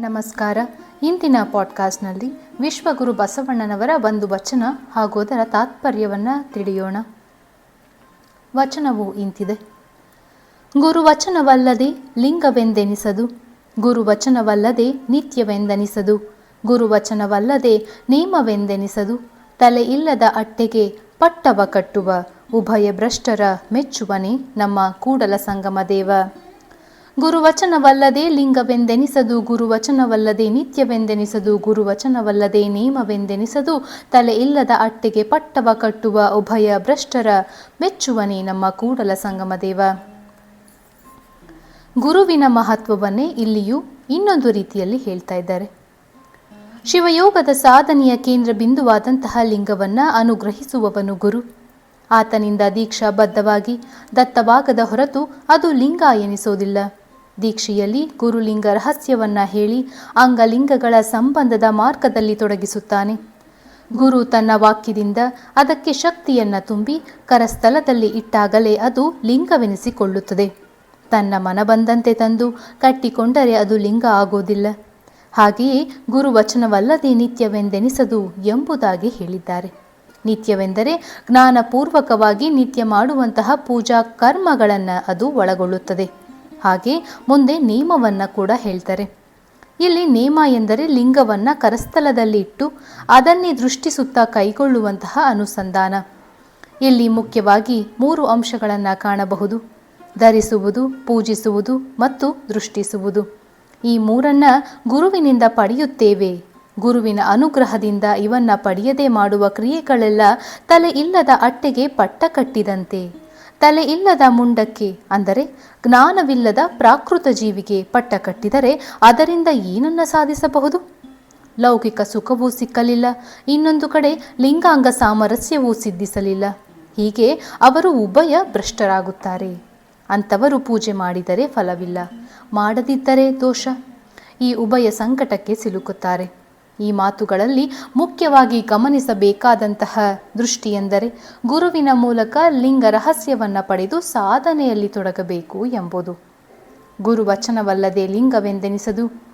ನಮಸ್ಕಾರ. ಇಂದಿನ ಪಾಡ್ಕಾಸ್ಟ್ನಲ್ಲಿ ವಿಶ್ವಗುರು ಬಸವಣ್ಣನವರ ಒಂದು ವಚನ ಹಾಗೂ ಅದರ ತಾತ್ಪರ್ಯವನ್ನು ತಿಳಿಯೋಣ. ವಚನವು ಇಂತಿದೆ. ಗುರುವಚನವಲ್ಲದೆ ಲಿಂಗವೆಂದೆನಿಸದು. ಗುರುವಚನವಲ್ಲದೆ ನಿತ್ಯವೆಂದೆನಿಸದು. ಗುರುವಚನವಲ್ಲದೆ ನೇಮವೆಂದೆನಿಸದು. ತಲೆ ಇಲ್ಲದ ಅಟ್ಟೆಗೆ ಪಟ್ಟವ ಕಟ್ಟುವ, ಉಭಯ ಭ್ರಷ್ಟರ ಮೆಚ್ಚುವನೇ ನಮ್ಮ ಕೂಡಲ ಸಂಗಮ ದೇವ. ಗುರುವಚನವಲ್ಲದೆ ಲಿಂಗವೆಂದೆನಿಸದು, ಗುರುವಚನವಲ್ಲದೆ ನಿತ್ಯವೆಂದೆನಿಸದು, ಗುರುವಚನವಲ್ಲದೆ ನೇಮವೆಂದೆನಿಸದು, ತಲೆ ಇಲ್ಲದ ಅಟ್ಟೆಗೆ ಪಟ್ಟವ ಕಟ್ಟುವ ಉಭಯ ಭ್ರಷ್ಟರ ಮೆಚ್ಚುವನೇ ನಮ್ಮ ಕೂಡಲ ಸಂಗಮದೇವ ಗುರುವಿನ ಮಹತ್ವವನ್ನೇ ಇಲ್ಲಿಯೂ ಇನ್ನೊಂದು ರೀತಿಯಲ್ಲಿ ಹೇಳ್ತಾ ಇದ್ದಾರೆ. ಶಿವಯೋಗದ ಸಾಧನೆಯ ಕೇಂದ್ರ ಬಿಂದುವಾದಂತಹ ಲಿಂಗವನ್ನ ಅನುಗ್ರಹಿಸುವವನು ಗುರು. ಆತನಿಂದ ದೀಕ್ಷಾ ಬದ್ಧವಾಗಿ ದತ್ತವಾಗದ ಹೊರತು ಅದು ಲಿಂಗ ಎನಿಸೋದಿಲ್ಲ. ದೀಕ್ಷೆಯಲ್ಲಿ ಗುರುಲಿಂಗ ರಹಸ್ಯವನ್ನ ಹೇಳಿ ಅಂಗಲಿಂಗಗಳ ಸಂಬಂಧದ ಮಾರ್ಗದಲ್ಲಿ ತೊಡಗಿಸುತ್ತಾನೆ. ಗುರು ತನ್ನ ವಾಕ್ಯದಿಂದ ಅದಕ್ಕೆ ಶಕ್ತಿಯನ್ನ ತುಂಬಿ ಕರಸ್ಥಲದಲ್ಲಿ ಇಟ್ಟಾಗಲೇ ಅದು ಲಿಂಗವೆನಿಸಿಕೊಳ್ಳುತ್ತದೆ. ತನ್ನ ಮನ ಬಂದಂತೆ ತಂದು ಕಟ್ಟಿಕೊಂಡರೆ ಅದು ಲಿಂಗ ಆಗೋದಿಲ್ಲ. ಹಾಗೆಯೇ ಗುರುವಚನವಲ್ಲದೆ ನಿತ್ಯವೆಂದೆನಿಸದು ಎಂಬುದಾಗಿ ಹೇಳಿದ್ದಾರೆ. ನಿತ್ಯವೆಂದರೆ ಜ್ಞಾನಪೂರ್ವಕವಾಗಿ ನಿತ್ಯ ಮಾಡುವಂತಹ ಪೂಜಾ ಕರ್ಮಗಳನ್ನು ಅದು ಒಳಗೊಳ್ಳುತ್ತದೆ. ಹಾಗೆ ಮುಂದೆ ನೇಮವನ್ನು ಕೂಡ ಹೇಳ್ತಾರೆ. ಇಲ್ಲಿ ನೇಮ ಎಂದರೆ ಲಿಂಗವನ್ನು ಕರಸ್ಥಲದಲ್ಲಿ ಇಟ್ಟು ಅದನ್ನೇ ದೃಷ್ಟಿಸುತ್ತಾ ಕೈಗೊಳ್ಳುವಂತಹ ಅನುಸಂಧಾನ. ಇಲ್ಲಿ ಮುಖ್ಯವಾಗಿ ಮೂರು ಅಂಶಗಳನ್ನು ಕಾಣಬಹುದು. ಧರಿಸುವುದು, ಪೂಜಿಸುವುದು ಮತ್ತು ದೃಷ್ಟಿಸುವುದು. ಈ ಮೂರನ್ನ ಗುರುವಿನಿಂದ ಪಡೆಯುತ್ತೇವೆ. ಗುರುವಿನ ಅನುಗ್ರಹದಿಂದ ಇವನ್ನ ಪಡೆಯದೆ ಮಾಡುವ ಕ್ರಿಯೆಗಳೆಲ್ಲ ತಲೆ ಇಲ್ಲದ ಅಟ್ಟೆಗೆ ಪಟ್ಟ ಕಟ್ಟಿದಂತೆ. ತಲೆ ಇಲ್ಲದ ಮುಂಡಕ್ಕೆ ಅಂದರೆ ಜ್ಞಾನವಿಲ್ಲದ ಪ್ರಾಕೃತ ಜೀವಿಗೆ ಪಟ್ಟ ಕಟ್ಟಿದರೆ ಅದರಿಂದ ಏನನ್ನ ಸಾಧಿಸಬಹುದು? ಲೌಕಿಕ ಸುಖವೂ ಸಿಕ್ಕಲಿಲ್ಲ. ಇನ್ನೊಂದು ಕಡೆ ಲಿಂಗಾಂಗ ಸಾಮರಸ್ಯವೂ ಸಿದ್ಧಿಸಲಿಲ್ಲ. ಹೀಗೆ ಅವರು ಉಭಯ ಭ್ರಷ್ಟರಾಗುತ್ತಾರೆ. ಅಂಥವರು ಪೂಜೆ ಮಾಡಿದರೆ ಫಲವಿಲ್ಲ. ಮಾಡದಿದ್ದರೆ ದೋಷ. ಈ ಉಭಯ ಸಂಕಟಕ್ಕೆ ಸಿಲುಕುತ್ತಾರೆ. ಈ ಮಾತುಗಳಲ್ಲಿ ಮುಖ್ಯವಾಗಿ ಗಮನಿಸಬೇಕಾದಂತಹ ದೃಷ್ಟಿಯೆಂದರೆ ಗುರುವಿನ ಮೂಲಕ ಲಿಂಗ ರಹಸ್ಯವನ್ನು ಪಡೆದು ಸಾಧನೆಯಲ್ಲಿ ತೊಡಗಬೇಕು ಎಂಬುದು. ಗುರುವಚನವಲ್ಲದೆ ಲಿಂಗವೆಂದೆನಿಸದು?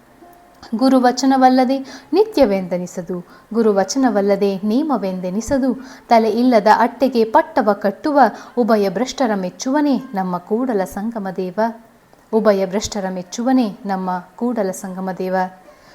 ಗುರುವಚನವಲ್ಲದೆ ನಿತ್ಯವೆಂದೆನಿಸದು? ಗುರುವಚನವಲ್ಲದೆ ನೇಮವೆಂದೆನಿಸದು? ತಲೆ ಇಲ್ಲದ ಅಟ್ಟೆಗೆ ಪಟ್ಟವ ಕಟ್ಟುವ ಉಭಯ ಭ್ರಷ್ಟರ ಮೆಚ್ಚುವನೇ ನಮ್ಮ ಕೂಡಲ ಸಂಗಮದೇವ. ಉಭಯ ಭ್ರಷ್ಟರ ಮೆಚ್ಚುವನೇ ನಮ್ಮ ಕೂಡಲ ಸಂಗಮ ದೇವ